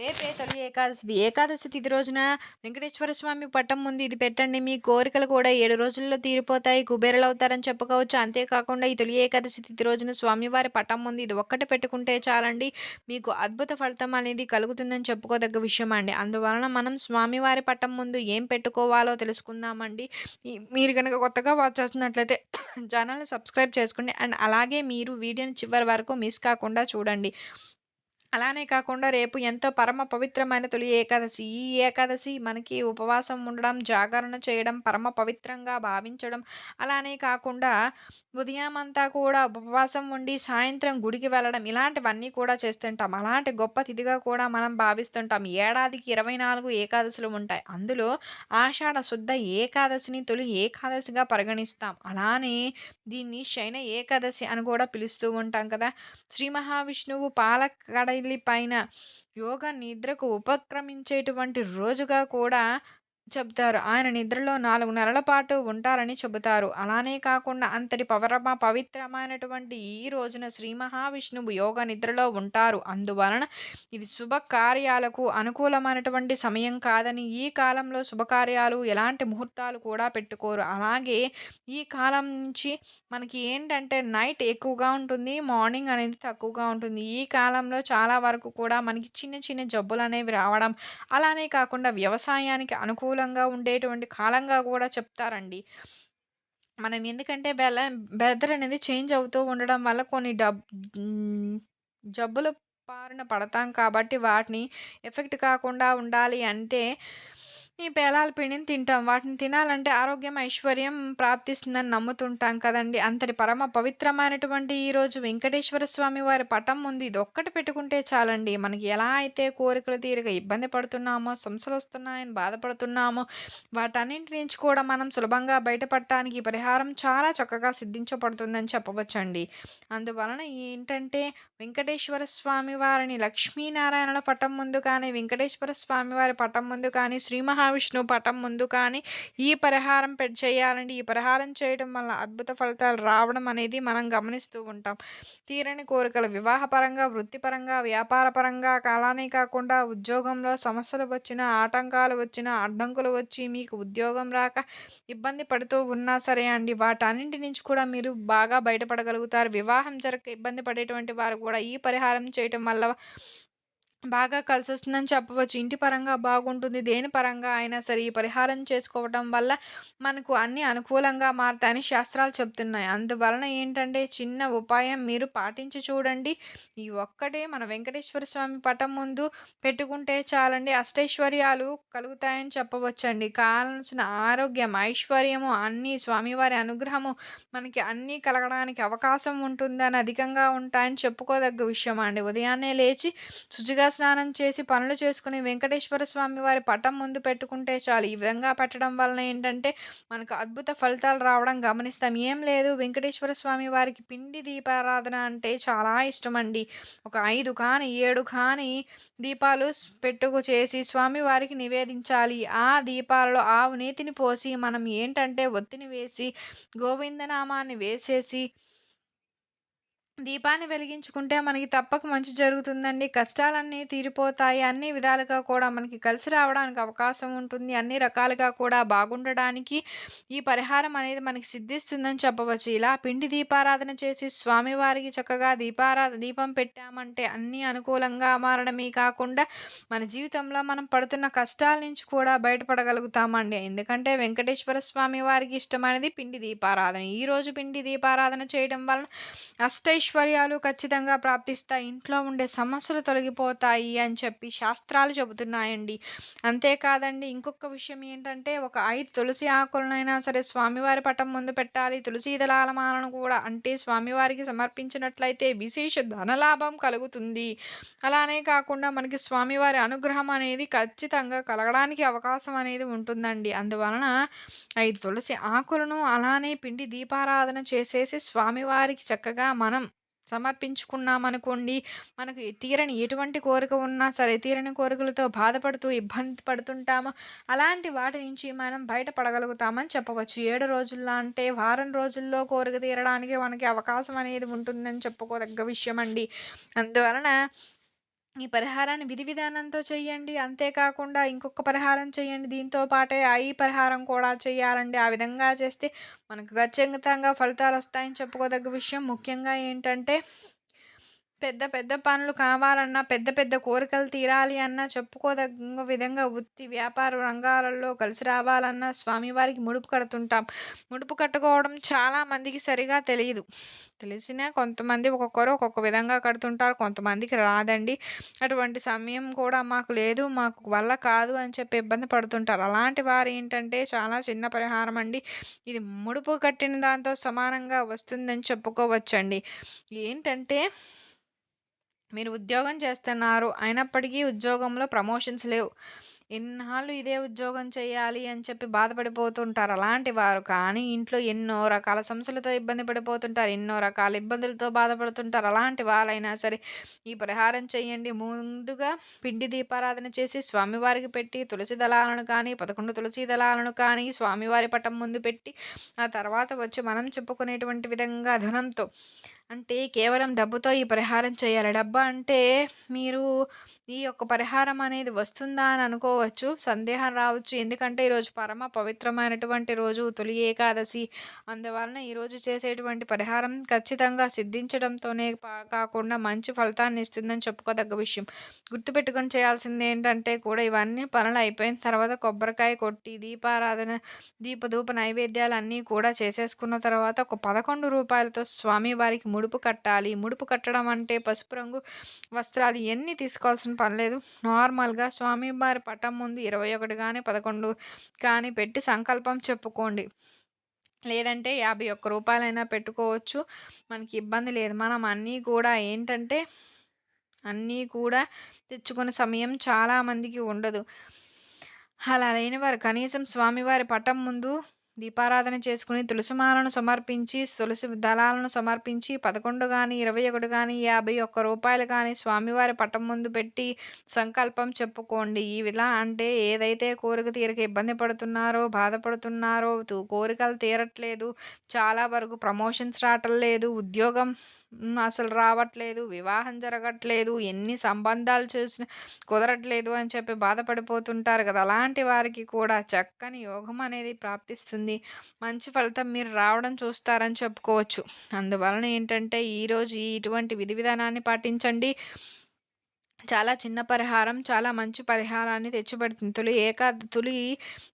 రేపే తొలి ఏకాదశి ఏకాదశి తిథి రోజున వెంకటేశ్వర స్వామి పట్టం ముందు ఇది పెట్టండి. మీ కోరికలు కూడా ఏడు రోజుల్లో తీరిపోతాయి. కుబేరులవుతారని చెప్పుకోవచ్చు. అంతేకాకుండా ఈ తొలి ఏకాదశి తిథి రోజున స్వామివారి పట్టం ముందు ఇది ఒక్కటి పెట్టుకుంటే చాలండి. మీకు అద్భుత ఫలితం అనేది కలుగుతుందని చెప్పుకోదగ్గ విషయం అండి. అందువలన మనం స్వామివారి పట్టం ముందు ఏం పెట్టుకోవాలో తెలుసుకుందామండి. మీరు కనుక కొత్తగా వాచ్ చేస్తున్నట్లయితే ఛానల్‌ని సబ్స్క్రైబ్ చేసుకోండి. అండ్ అలాగే మీరు వీడియోని చివరి వరకు మిస్ కాకుండా చూడండి. అలానే కాకుండా రేపు ఎంతో పరమ పవిత్రమైన తొలి ఏకాదశి. ఈ ఏకాదశి మనకి ఉపవాసం ఉండడం, జాగరణ చేయడం, పరమ పవిత్రంగా భావించడం, అలానే కాకుండా ఉదయమంతా కూడా ఉపవాసం ఉండి సాయంత్రం గుడికి వెళ్ళడం ఇలాంటివన్నీ కూడా చేస్తుంటాం. అలాంటి గొప్ప తిథిగా కూడా మనం భావిస్తుంటాం. ఏడాదికి ఇరవై నాలుగు ఏకాదశులు ఉంటాయి. అందులో ఆషాఢ శుద్ధ ఏకాదశిని తొలి ఏకాదశిగా పరిగణిస్తాం. అలానే దీన్ని శయన ఏకాదశి అని కూడా పిలుస్తూ ఉంటాం కదా! శ్రీ మహావిష్ణువు పాలకడ శైలి పైన యోగ నిద్రకు ఉపక్రమించేటువంటి రోజుగా కూడా చెబుతారు. ఆయన నిద్రలో నాలుగు నెలల పాటు ఉంటారని చెబుతారు. అలానే కాకుండా అంతటి పవరమ పవిత్రమైనటువంటి ఈ రోజున శ్రీ మహావిష్ణువు యోగ నిద్రలో ఉంటారు. అందువలన ఇది శుభకార్యాలకు అనుకూలమైనటువంటి సమయం కాదని ఈ కాలంలో శుభకార్యాలు ఎలాంటి ముహూర్తాలు కూడా పెట్టుకోరు. అలాగే ఈ కాలం నుంచి మనకి ఏంటంటే నైట్ ఎక్కువగా ఉంటుంది. మార్నింగ్ అనేది తక్కువగా ఉంటుంది. ఈ కాలంలో చాలా వరకు కూడా మనకి చిన్న చిన్న జబ్బులు అనేవి రావడం, అలానే కాకుండా వ్యవసాయానికి అనుకూల అనుకూలంగా ఉండేటువంటి కాలంగా కూడా చెప్తారండి. మనం ఎందుకంటే వెల వెదర్ అనేది చేంజ్ అవుతూ ఉండడం వల్ల కొన్ని డబ్ జబ్బులు జబ్బుల బారిన పడతాం కాబట్టి వాటిని ఎఫెక్ట్ కాకుండా ఉండాలి అంటే ఈ పేలాల పిండిని తింటాం. వాటిని తినాలంటే ఆరోగ్యం, ఐశ్వర్యం ప్రాప్తిస్తుందని నమ్ముతుంటాం కదండీ! అంతటి పరమ పవిత్రమైనటువంటి ఈరోజు వెంకటేశ్వర స్వామి వారి పటం ముందు ఒక్కటి పెట్టుకుంటే చాలండి. మనకి ఎలా అయితే కోరికలు తీరక ఇబ్బంది పడుతున్నామో, సమస్యలొస్తున్నాయని బాధపడుతున్నామో, వాటన్నింటి నుంచి కూడా మనం సులభంగా బయటపడటానికి పరిహారం చాలా చక్కగా సిద్ధించబడుతుందని చెప్పవచ్చండి. అందువలన ఏంటంటే వెంకటేశ్వర స్వామి వారిని లక్ష్మీనారాయణుల పటం ముందు కానీ, వెంకటేశ్వర స్వామి వారి పటం ముందు కానీ, శ్రీ మహావిష్ణువు పటం ముందు కానీ ఈ పరిహారం పె చేయాలండి. ఈ పరిహారం చేయడం వల్ల అద్భుత ఫలితాలు రావడం అనేది మనం గమనిస్తూ ఉంటాం. తీరని కోరికలు వివాహపరంగా, వృత్తిపరంగా, వ్యాపారపరంగా కాలానే కాకుండా ఉద్యోగంలో సమస్యలు వచ్చినా, ఆటంకాలు వచ్చినా, అడ్డంకులు వచ్చి మీకు ఉద్యోగం రాక ఇబ్బంది పడుతూ ఉన్నా సరే అండి వాటన్నింటి నుంచి కూడా మీరు బాగా బయటపడగలుగుతారు. వివాహం జరగక ఇబ్బంది పడేటువంటి వారు కూడా ఈ పరిహారం చేయటం వల్ల బాగా కలిసొస్తుందని చెప్పవచ్చు. ఇంటి పరంగా బాగుంటుంది. దేని పరంగా అయినా సరే ఈ పరిహారం చేసుకోవటం వల్ల మనకు అన్నీ అనుకూలంగా మారతాయని శాస్త్రాలు చెప్తున్నాయి. అందువలన ఏంటంటే చిన్న ఉపాయం మీరు పాటించి చూడండి. ఈ ఒక్కటే మన వెంకటేశ్వర స్వామి పటం ముందు పెట్టుకుంటే చాలండి అష్టైశ్వర్యాలు కలుగుతాయని చెప్పవచ్చండి. కావాల్సిన ఆరోగ్యం, ఐశ్వర్యము అన్నీ స్వామివారి అనుగ్రహము మనకి అన్నీ కలగడానికి అవకాశం ఉంటుందని అధికంగా ఉంటాయని చెప్పుకోదగ్గ విషయం అండి. ఉదయాన్నే లేచి శుచిగా స్నానం చేసి పనులు చేసుకుని వెంకటేశ్వర స్వామి వారి పటం ముందు పెట్టుకుంటే చాలు. ఈ విధంగా పెట్టడం వలన ఏంటంటే మనకు అద్భుత ఫలితాలు రావడం గమనిస్తాం. ఏం లేదు వెంకటేశ్వర స్వామి వారికి పిండి దీపారాధన అంటే చాలా ఇష్టమండి. ఒక ఐదు కానీ, ఏడు కానీ దీపాలు పెట్టుకు చేసి స్వామివారికి నివేదించాలి. ఆ దీపాలలో ఆవు నీతిని పోసి మనం ఏంటంటే ఒత్తిని వేసి గోవిందనామాన్ని వేసేసి దీపాన్ని వెలిగించుకుంటే మనకి తప్పక మంచి జరుగుతుందండి. కష్టాలన్నీ తీరిపోతాయి. అన్ని విధాలుగా కూడా మనకి కలిసి రావడానికి అవకాశం ఉంటుంది. అన్ని రకాలుగా కూడా బాగుండడానికి ఈ పరిహారం అనేది మనకి సిద్ధిస్తుందని చెప్పవచ్చు. ఇలా పిండి దీపారాధన చేసి స్వామివారికి చక్కగా దీపారాధన దీపం పెట్టామంటే అన్నీ అనుకూలంగా మారడమే కాకుండా మన జీవితంలో మనం పడుతున్న కష్టాల నుంచి కూడా బయటపడగలుగుతామండి. ఎందుకంటే వెంకటేశ్వర స్వామి వారికి ఇష్టమైనది పిండి దీపారాధన. ఈరోజు పిండి దీపారాధన చేయడం వలన ఐశ్వర్యాలు ఖచ్చితంగా ప్రాప్తిస్తాయి. ఇంట్లో ఉండే సమస్యలు తొలగిపోతాయి అని చెప్పి శాస్త్రాలు చెబుతున్నాయండి. అంతేకాదండి ఇంకొక విషయం ఏంటంటే ఒక ఐదు తులసి ఆకులనైనా సరే స్వామివారి పటం ముందు పెట్టాలి. తులసి దళాలమాలను కూడా అంటే స్వామివారికి సమర్పించినట్లయితే విశేష ధనలాభం కలుగుతుంది. అలానే కాకుండా మనకి స్వామివారి అనుగ్రహం అనేది ఖచ్చితంగా కలగడానికి అవకాశం అనేది ఉంటుందండి. అందువలన ఐదు తులసి ఆకులను అలానే పిండి దీపారాధన చేసేసి స్వామివారికి చక్కగా మనం సమర్పించుకున్నామనుకోండి మనకు తీరని ఎటువంటి కోరిక ఉన్నా సరే తీరని కోరికలతో బాధపడుతూ ఇబ్బంది పడుతుంటాము. అలాంటి వాటి నుంచి మనం బయటపడగలుగుతామని చెప్పవచ్చు. 7 రోజుల్లో అంటే వారం రోజుల్లో కోరిక తీరడానికి మనకి అవకాశం అనేది ఉంటుందని చెప్పుకోదగ్గ విషయం అండి. అందువలన ఈ పరిహారాన్ని విధి విధానంతో చేయండి. అంతేకాకుండా ఇంకొక పరిహారం చేయండి. దీంతో పాటే ఆ ఈ పరిహారం కూడా చేయాలండి. ఆ విధంగా చేస్తే మనకు ఖచ్చితంగా ఫలితాలొస్తాయని చెప్పుకోదగ్గ విషయం. ముఖ్యంగా ఏంటంటే పెద్ద పెద్ద పనులు కావాలన్నా, పెద్ద పెద్ద కోరికలు తీరాలి అన్నా, చెప్పుకోదగ్గ విధంగా వృత్తి, వ్యాపార రంగాలలో కలిసి రావాలన్నా స్వామివారికి ముడుపు కడుతుంటాం. ముడుపు కట్టుకోవడం చాలా మందికి సరిగా తెలీదు. తెలిసినా కొంతమంది ఒక్కొక్కరు ఒక్కొక్క విధంగా కడుతుంటారు. కొంతమందికి రాదండి. అటువంటి సమయం కూడా మాకు లేదు, మాకు వల్ల కాదు అని చెప్పి ఇబ్బంది పడుతుంటారు. అలాంటి వారు ఏంటంటే చాలా చిన్న పరిహారం అండి. ఇది ముడుపు కట్టిన దాంతో సమానంగా వస్తుందని చెప్పుకోవచ్చండి. ఏంటంటే మీరు ఉద్యోగం చేస్తున్నారు అయినప్పటికీ ఉద్యోగంలో ప్రమోషన్స్ లేవు. ఎన్నాళ్ళు ఇదే ఉద్యోగం చేయాలి అని చెప్పి బాధపడిపోతుంటారు అలాంటి వారు. కానీ ఇంట్లో ఎన్నో రకాల సమస్యలతో ఇబ్బంది పడిపోతుంటారు ఎన్నో రకాల ఇబ్బందులతో బాధపడుతుంటారు. అలాంటి వాళ్ళైనా సరే ఈ పరిహారం చేయండి. ముందుగా పిండి దీపారాధన చేసి స్వామివారికి పెట్టి తులసి దళాలను కానీ పదకొండు తులసి దళాలను కానీ స్వామివారి పటం ముందు పెట్టి ఆ తర్వాత వచ్చి మనం చెప్పుకునేటువంటి విధంగా ధనంతో అంటే కేవలం డబ్బుతో ఈ పరిహారం చేయాలి. డబ్బు అంటే మీరు ఈ యొక్క పరిహారం అనేది వస్తుందా అని అనుకోవచ్చు సందేహం రావచ్చు. ఎందుకంటే ఈరోజు పరమ పవిత్రమైనటువంటి రోజు తొలి ఏకాదశి. అందువలన ఈరోజు చేసేటువంటి పరిహారం ఖచ్చితంగా సిద్ధించడంతోనే కాకుండా మంచి ఫలితాన్ని ఇస్తుందని చెప్పుకోదగ్గ విషయం. గుర్తుపెట్టుకొని చేయాల్సింది ఏంటంటే కూడా ఇవన్నీ పనులు అయిపోయిన తర్వాత కొబ్బరికాయ కొట్టి దీపారాధన దీపధూప నైవేద్యాలు అన్నీ కూడా చేసేసుకున్న తర్వాత ఒక పదకొండు రూపాయలతో స్వామివారికి ముడుపు కట్టాలి. ముడుపు కట్టడం అంటే పసుపు రంగు వస్త్రాలు ఇవన్నీ తీసుకోవాల్సిన పని లేదు. నార్మల్గా స్వామివారి పటం ముందు ఇరవై ఒకటి కానీ పదకొండు కానీ పెట్టి సంకల్పం చెప్పుకోండి. లేదంటే యాభై ఒక్క రూపాయలైనా పెట్టుకోవచ్చు. మనకి ఇబ్బంది లేదు. మనం అన్నీ కూడా ఏంటంటే అన్నీ కూడా తెచ్చుకునే సమయం చాలామందికి ఉండదు. అలా లేని వారు కనీసం స్వామివారి పటం ముందు దీపారాధన చేసుకుని తులసిమాలను సమర్పించి తులసి దళాలను సమర్పించి పదకొండు కానీ ఇరవై ఒకటి కానీ యాభై ఒక్క రూపాయలు కానీ స్వామివారి పటం ముందు పెట్టి సంకల్పం చెప్పుకోండి. ఈ విధా అంటే ఏదైతే కోరిక తీరక ఇబ్బంది పడుతున్నారో బాధపడుతున్నారో కోరికలు తీరట్లేదు చాలా వరకు ప్రమోషన్స్ రావటం లేదు ఉద్యోగం అసలు రావట్లేదు వివాహం జరగట్లేదు ఎన్ని సంబంధాలు చూసినా కుదరట్లేదు అని చెప్పి బాధపడిపోతుంటారు కదా. అలాంటి వారికి కూడా చక్కని యోగం అనేది ప్రాప్తిస్తుంది. మంచి ఫలితం మీరు రావడం చూస్తారని చెప్పుకోవచ్చు. అందువలన ఏంటంటే ఈరోజు ఇటువంటి విధి విధానాన్ని పాటించండి. చాలా చిన్న పరిహారం చాలా మంచి పరిహారాన్ని తెచ్చిపెడుతుంది. తొలి ఏకాద తొలి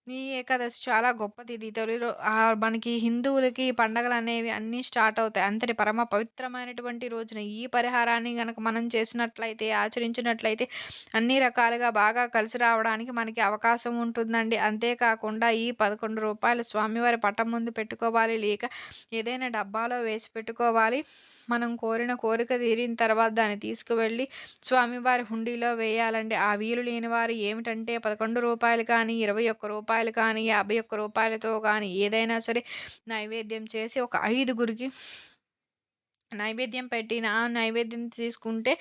ఈ ఏకాదశి చాలా గొప్పది ఇది తొలి మనకి హిందువులకి పండగలు అనేవి అన్నీ స్టార్ట్ అవుతాయి. అంతటి పరమ పవిత్రమైనటువంటి రోజున ఈ పరిహారాన్ని కనుక మనం చేసినట్లయితే ఆచరించినట్లయితే అన్ని రకాలుగా బాగా కలిసి రావడానికి మనకి అవకాశం ఉంటుందండి. అంతేకాకుండా ఈ పదకొండు రూపాయలు స్వామివారి పట్టం ముందు పెట్టుకోవాలి. లేక ఏదైనా డబ్బాలో వేసి పెట్టుకోవాలి. మనం కోరిన కోరిక తీరిన తర్వాత దాన్ని తీసుకువెళ్ళి స్వామివారి హుండీలో వేయాలంటే ఆ వీలు లేని వారు ఏమిటంటే పదకొండు రూపాయలు కానీ ఇరవై ఒక్క రూపాయలు కానీ యాభై ఒక్క రూపాయలతో కానీ ఏదైనా సరే నైవేద్యం చేసి ఒక ఐదుగురికి నైవేద్యం పెట్టిన ఆ నైవేద్యం తీసుకుంటే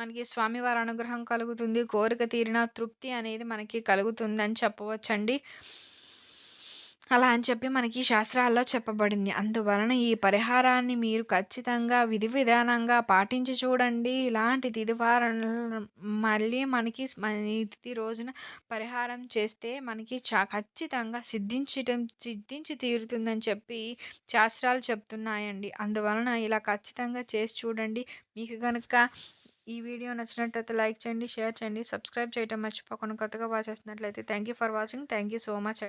మనకి స్వామివారి అనుగ్రహం కలుగుతుంది. కోరిక తీరిన తృప్తి అనేది మనకి కలుగుతుందని చెప్పవచ్చండి. అలా అని చెప్పి మనకి శాస్త్రాల్లో చెప్పబడింది. అందువలన ఈ పరిహారాన్ని మీరు ఖచ్చితంగా విధి విధానంగా పాటించి చూడండి. ఇలాంటి తిదివారం మళ్ళీ మనకి ఈ తిథి రోజున పరిహారం చేస్తే మనకి చా ఖచ్చితంగా సిద్ధించటం సిద్ధించి తీరుతుందని చెప్పి శాస్త్రాలు చెప్తున్నాయండి. అందువలన ఇలా ఖచ్చితంగా చేసి చూడండి. మీకు కనుక ఈ వీడియో నచ్చినట్లయితే లైక్ చేయండి షేర్ చేయండి సబ్స్క్రైబ్ చేయడం మర్చిపోకుండా కొత్తగా వాచ్ చేస్తున్నట్లయితే thank you for watching. Thank you so much